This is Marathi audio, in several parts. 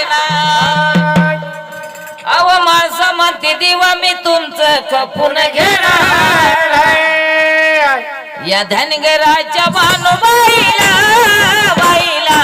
दिला अव माणसा म्हणते दिवा मी तुमचं खपून घेणार या धनगराच्या भानुबाईला बाईला.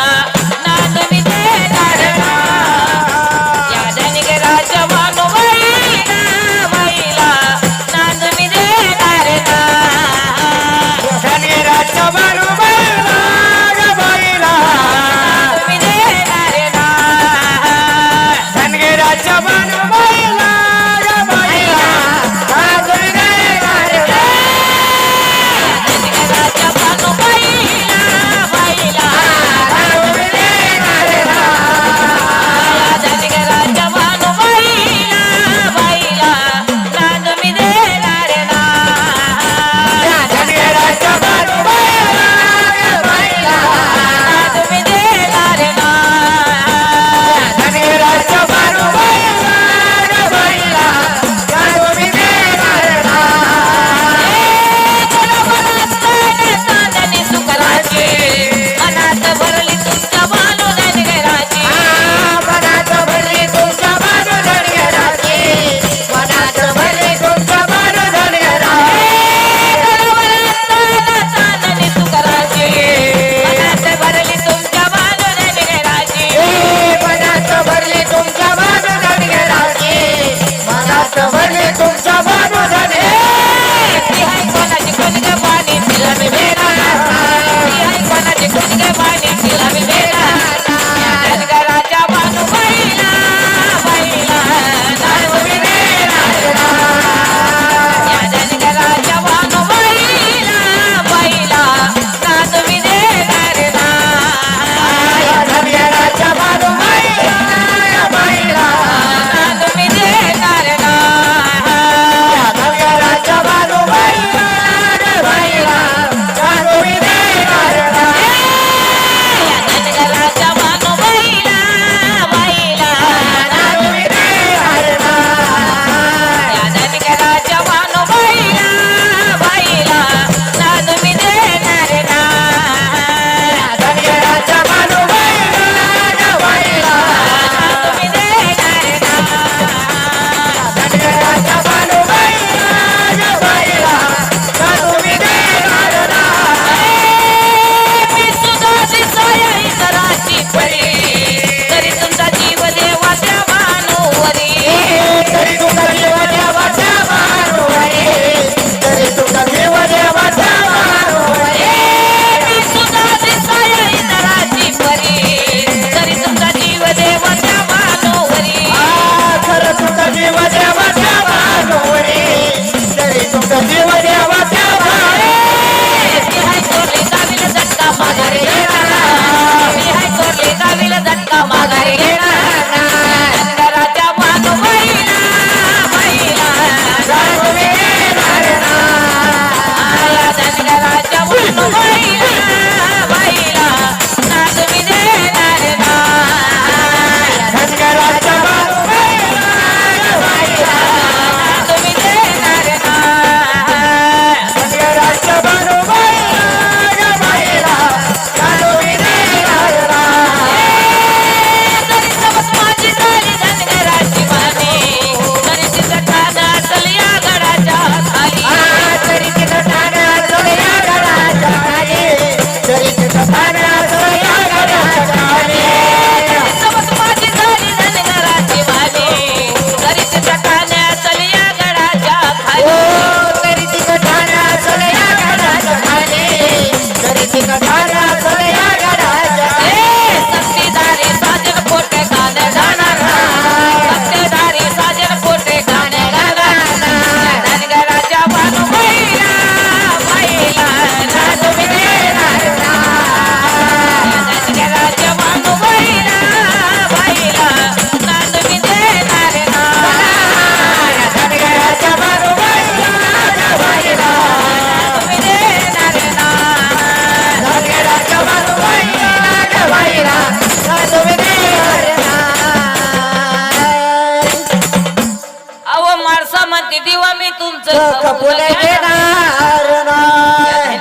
खपून देणार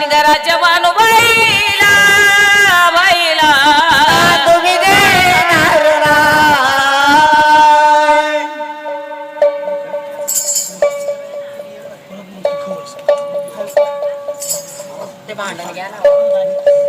घराच्या मानुबाईला बाईला तुम्ही देणार नाही ते भांडण घ्या ना.